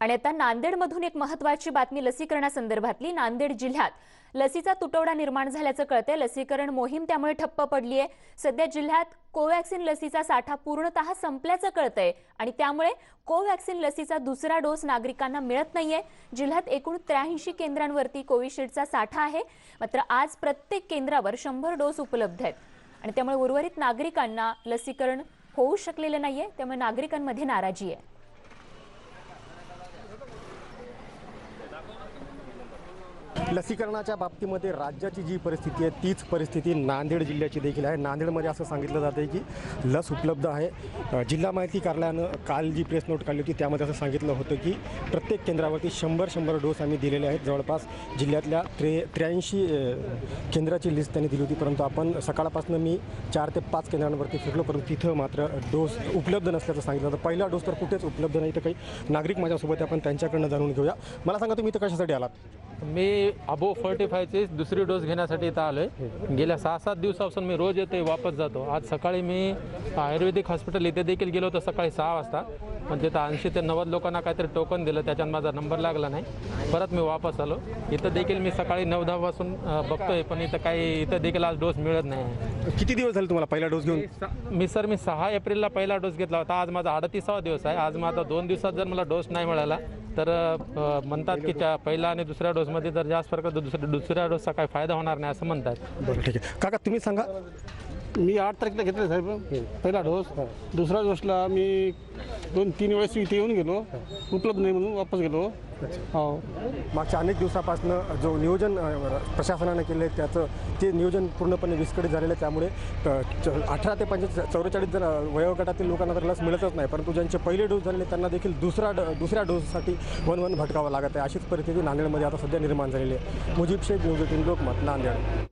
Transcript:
आणि आता नांदेडमधून एक महत्वाची बातमी लसीकरणासंदर्भातली. नांदेड जिल्ह्यात लसीचा तुटवडा निर्माण झाल्याचं कळतंय. लसीकरण मोहीम त्यामुळे ठप्प पडली आहे सध्या जिल्ह्यात कोवॅक्सिन लसीचा साठा पूर्णतः संपल्याचं कळतंय आणि त्यामुळे कोवॅक्सिन लसीचा दुसरा डोस नागरिकांना मिळत नाहीये. जिल्ह्यात एकूण त्र्याऐंशी केंद्रांवरती कोविशिल्डचा साठा आहे. मात्र आज प्रत्येक केंद्रावर शंभर डोस उपलब्ध आहेत. आणि त्यामुळे उर्वरित नागरिकांना लसीकरण होऊ शकलेलं नाहीये. त्यामुळे नागरिकांमध्ये नाराजी आहे. लसीकरणाच्या बाबतीमध्ये राज्याची जी परिस्थिती आहे तीच परिस्थिती नांदेड जिल्ह्याची देखील आहे. नांदेडमध्ये असं सांगितलं जातं आहे की लस उपलब्ध आहे. जिल्हा माहिती कार्यालयानं काल जी प्रेस नोट काढली होती त्यामध्ये असं सांगितलं होतं की प्रत्येक केंद्रावरती शंभर शंभर डोस आम्ही दिलेले आहेत. जवळपास जिल्ह्यातल्या त्रे त्र्याऐंशी केंद्राची लिस्ट त्यांनी दिली होती. परंतु आपण सकाळपासून मी चार ते पाच केंद्रांवरती फिरलो परंतु तिथं मात्र डोस उपलब्ध नसल्याचं सांगितलं होतं. पहिला डोस तर कुठेच उपलब्ध नाही. तर काही नागरिक माझ्यासोबत आपण त्यांच्याकडनं जाणून घेऊया. मला सांगा तुम्ही इथं कशासाठी आलात? मी अबो फोर्टी फायची दुसरी डोस घेण्यासाठी इथं आलो आहे गेल्या सहा सात दिवसापासून मी रोज येतो वापस जातो. आज सकाळी मी आयुर्वेदिक हॉस्पिटल इथे देखील गेलो होतो सकाळी सहा वाजता. पण तिथं ऐंशी ते नव्वद लोकांना काहीतरी टोकन दिलं त्याच्यात माझा नंबर लागला नाही. परत मी वापस आलो. इथं देखील मी सकाळी नऊ दहापासून बघतोय पण इथं काही इथं देखील आज डोस मिळत नाही. किती दिवस झाले तुम्हाला पहिला डोस घेऊन? मी सर मी सहा एप्रिलला पहिला डोस घेतला होता. आज माझा अडतीसावा दिवस आहे. आज माझा दोन दिवसात जर मला डोस नाही मिळाला तर म्हणतात की त्या पहिला आणि दुसऱ्या डोसमध्ये जर जास्त फरक दुसऱ्या दुसऱ्या डोसचा काय फायदा होणार नाही असं म्हणतात बरं ठीक आहे. काका तुम्ही सांगा. मी आठ तारखेला घेतला साहेब. पहिला डोस दुसऱ्या डोसला मी दोन तीन वेळेस इथे येऊन गेलो. उपलब्ध नाही म्हणून वापस गेलो. हो मागच्या अनेक दिवसापासून जो नियोजन प्रशासनानं केलं आहे त्याचं ते नियोजन पूर्णपणे विस्कळीत झालेलं आहे त्यामुळे अठरा ते पंचवीस चौवेचाळीस जण वयोगटातील लोकांना तर लस मिळतच नाही परंतु ज्यांचे पहिले डोस झालेले त्यांना देखील दुसरा ड दुसऱ्या डोससाठी वन वन भटकावं लागत आहे. अशीच परिस्थिती नांदेडमध्ये आता सध्या निर्माण झालेली आहे. Mujeeb Shaikh news eighteen Lokmat Nanded.